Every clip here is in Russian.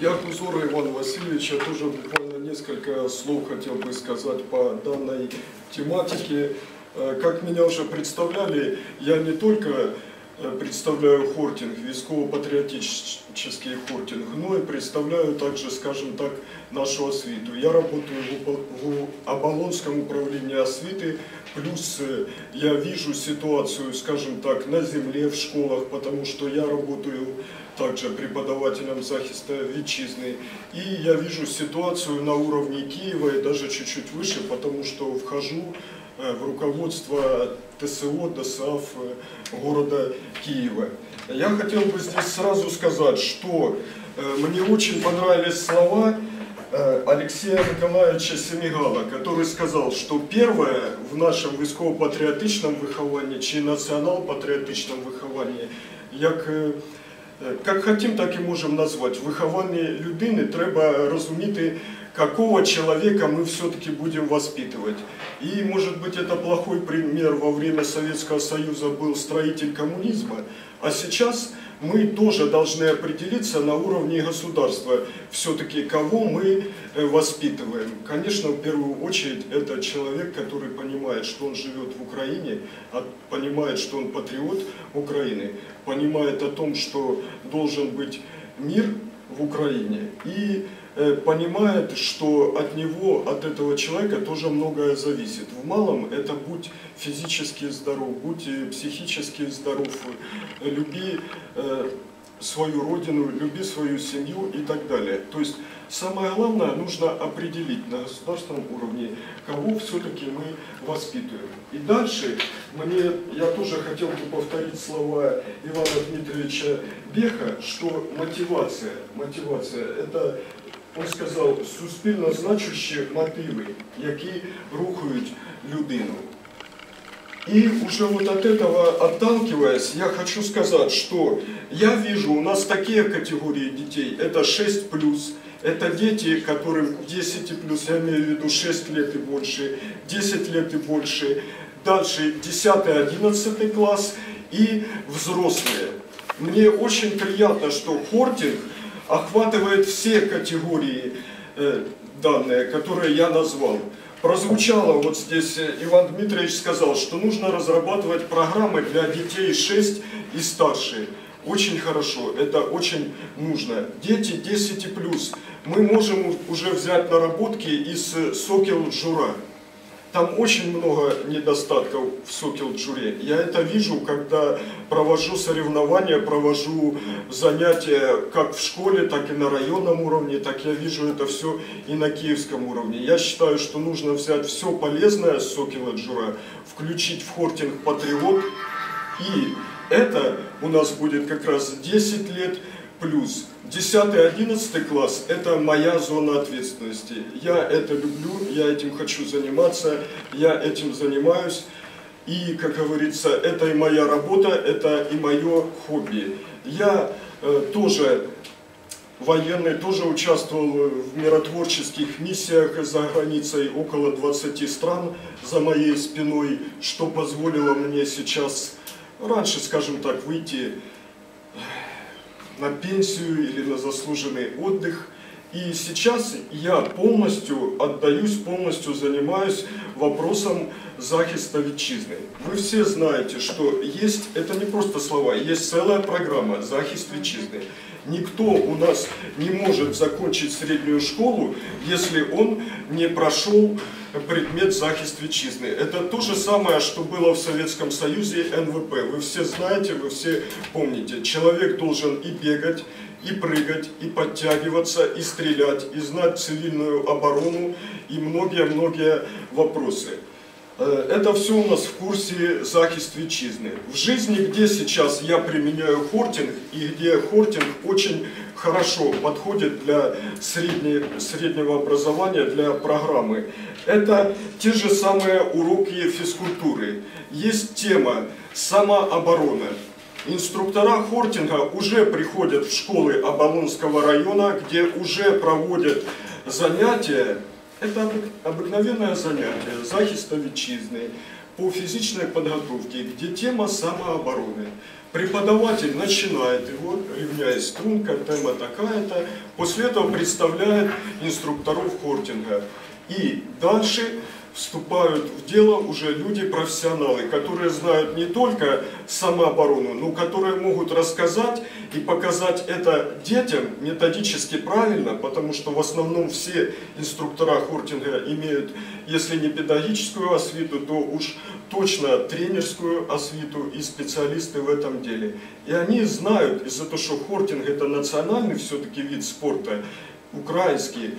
Я Кузор Иван Васильевич, я тоже буквально несколько слов хотел бы сказать по данной тематике. Э, Как меня уже представляли, я не только э, представляю хортинг, військово-патріотичний хортинг, но и представляю также, скажем так, нашу освіту. Я работаю в Уба- в Оболонском управлении освіти, плюс э, я вижу ситуацию, скажем так, на земле, в школах, потому что я работаю также преподавателем захиста вітчизни. И я вижу ситуацию на уровне Киева и даже чуть-чуть выше, потому что вхожу э, в руководство ТСО, ДСАФ э, города Киева. Я хотел бы здесь сразу сказать, что э, мне очень понравились слова э, Алексея Николаевича Семигала, который сказал, что первое в нашем військово-патріотичному вихованні чи націонал-патріотичному вихованні, як е, Е, Як хотим, так і можемо назвати. В вихованні людини треба розуміти, какого человека мы все-таки будем воспитывать. И, может быть, это плохой пример во время Советского Союза был строитель коммунизма, а сейчас мы тоже должны определиться на уровне государства, все-таки кого мы э, воспитываем. Конечно, в первую очередь, это человек, который понимает, что он живет в Украине, а понимает, что он патриот Украины, понимает о том, что должен быть мир в Украине и э, понимает, что от него, от этого человека тоже многое зависит. В малом это будь физически здоров, будь э, психически здоров, э, люби свою родину, люби свою семью и так далее. То есть самое главное нужно определить на государственном уровне, кого все-таки мы воспитываем. И дальше мне, я тоже хотел бы повторить слова Ивана Дмитриевича Беха, что мотивация, мотивация это он сказав, суспільно значущі мотиви, які рухають людину. И уже вот от этого отталкиваясь, я хочу сказать, что я вижу, у нас такие категории детей, это 6 плюс, это дети, которым 10 плюс, я имею в виду 6 лет и больше, 10 лет и больше, дальше 10-11 класс и взрослые. Мне очень приятно, что хортинг охватывает все категории э, данные, которые я назвал. Прозвучало вот здесь, э, Иван Дмитриевич сказал, что нужно разрабатывать программы для детей 6 и старше. Очень хорошо, это очень нужно. Дети 10 и плюс. Мы можем уже взять наработки из э, Сокел Джура. Там очень много недостатков в Сокел Джуре. Я это вижу, когда провожу соревнования, провожу занятия как в школе, так и на районном уровне, так я вижу это все и на киевском уровне. Я считаю, что нужно взять все полезное с Сокела Джура, включить в хортинг Патриот, и это у нас будет как раз 10 лет плюс. 10-11 класс – это моя зона ответственности. Я это люблю, я этим хочу заниматься, я этим занимаюсь. И, как говорится, это и моя работа, это и мое хобби. Я э, тоже военный, тоже участвовал в миротворческих миссиях за границей, около 20 стран за моей спиной, что позволило мне сейчас, раньше, скажем так, выйти на пенсию или на заслуженный отдых. И сейчас я полностью отдаюсь, полностью занимаюсь вопросом захиста вітчизни. Вы все знаете, что есть, это не просто слова, есть целая программа «Захист вітчизни». Никто у нас не может закончить среднюю школу, если он не прошел предмет захист вітчизни. Это то же самое, что было в Советском Союзе НВП. Вы все знаете, вы все помните. Человек должен и бегать, и прыгать, и подтягиваться, и стрелять, и знать цивильную оборону, и многие-многие вопросы. Э, Это все у нас в курсе захист вітчизни. В жизни, где сейчас я применяю хортинг, и где хортинг очень хорошо подходит для средней- среднего образования, для программы, это те же самые уроки физкультуры. Есть тема самооборона. Инструктора хортинга уже приходят в школы Оболонского района, где уже проводят занятия это обык- обыкновенное занятие захиста вітчизни по физической подготовке, где тема самообороны. Преподаватель начинает его, равняясь струнка, тема такая-то, после этого представляет инструкторов хортинга. И дальше вступают в дело уже люди-профессионалы, которые знают не только самооборону, но которые могут рассказать и показать это детям методически правильно, потому что в основном все инструктора хортинга имеют, если не педагогическую освиту, то уж точно тренерскую освиту и специалисты в этом деле. И они знают, из-за того, что хортинг это национальный все-таки вид спорта, украинский,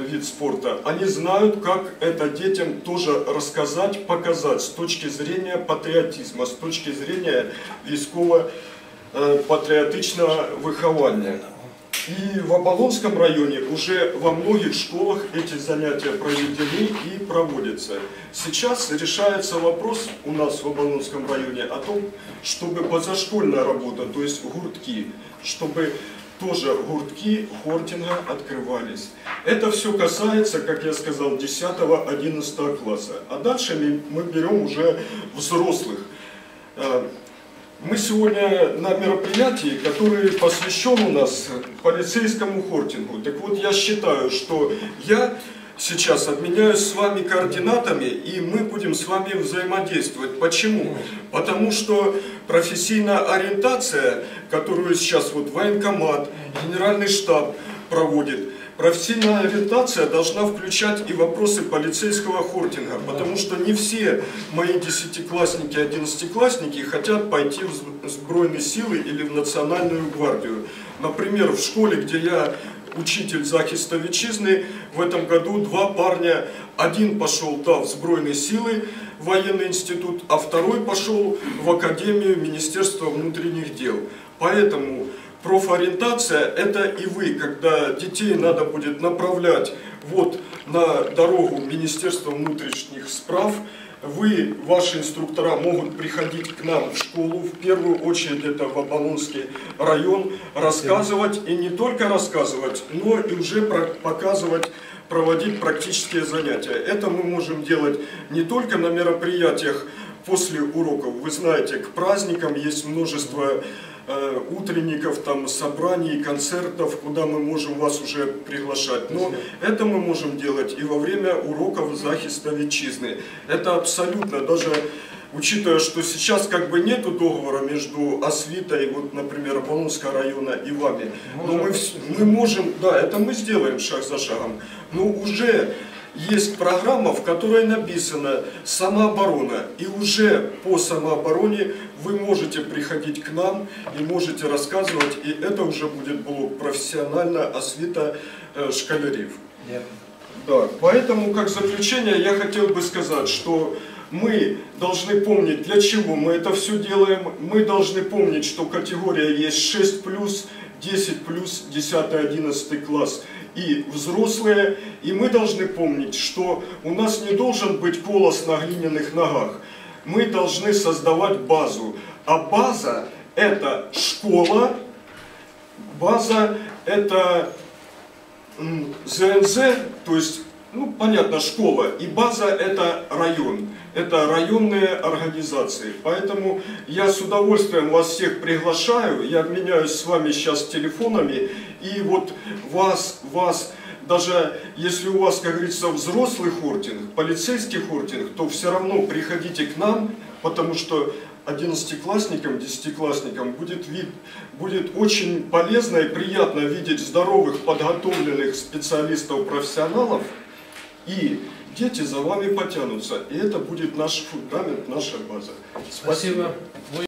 вид спорта, они знают, как это детям тоже рассказать, показать с точки зрения патриотизма, с точки зрения військово-патріотичного выхования. И в Оболонском районе уже во многих школах эти занятия проведены и проводятся. Сейчас решается вопрос у нас в Оболонском районе о том, чтобы позашкольная работа, то есть гуртки, чтобы тоже гуртки хортинга открывались. Это все касается, как я сказал, 10-11 класса. А дальше мы берем уже взрослых. Э, мы сегодня на мероприятии, которое посвящен у нас полицейскому хортингу. Так вот, я считаю, что я сейчас обменяюсь с вами координатами, и мы будем с вами взаимодействовать. Почему? Потому что профессийная ориентация, которую сейчас вот военкомат, генеральный штаб проводит, профессийная ориентация должна включать и вопросы полицейского хортинга, потому что не все мои десятиклассники, одиннадцатиклассники хотят пойти в сбройные силы или в национальную гвардию. Например, в школе, где я учитель захиста вітчизни, в этом году два парня, один пошел да, в Збройные силы, военный институт, а второй пошел в Академию Министерства внутренних дел. Поэтому профориентация – это и вы, когда детей надо будет направлять вот на дорогу Министерства внутренних справ, вы, ваши инструктора могут приходить к нам в школу, в первую очередь это в Абалонский район, рассказывать и не только рассказывать, но и уже показывать проводить практические занятия. Это мы можем делать не только на мероприятиях после уроков. Вы знаете, к праздникам есть множество Э, утренников, там, собраний, концертов, куда мы можем вас уже приглашать. Но это мы можем делать и во время уроков захиста вітчизни. Это абсолютно, даже учитывая, что сейчас как бы нету договора между освитой, вот, например, Болонского района и вами, но мы, мы можем, да, это мы сделаем шаг за шагом, но уже есть программа, в которой написано самооборона. И уже по самообороне вы можете приходить к нам и можете рассказывать, и это уже будет блок профессионально освита э, школярів. Да, поэтому, как заключение, я хотел бы сказать, что мы должны помнить, для чего мы это все делаем. Мы должны помнить, что категория есть 6+, 10+, 10-11 класс и взрослые. И мы должны помнить, что у нас не должен быть колос на глиняных ногах. Мы должны создавать базу. А база это школа, база это ЗНЗ, то есть ну, понятно, школа. И база это район. Это районные организации. Поэтому я с удовольствием вас всех приглашаю. Я обменяюсь с вами сейчас телефонами. И вот вас, вас, даже если у вас, как говорится, взрослый хортинг, полицейский хортинг, то все равно приходите к нам, потому что одиннадцатиклассникам, десятиклассникам будет, вид, будет очень полезно и приятно видеть здоровых, подготовленных специалистов, профессионалов, и дети за вами потянутся. И это будет наш фундамент, наша база. Спасибо. Спасибо.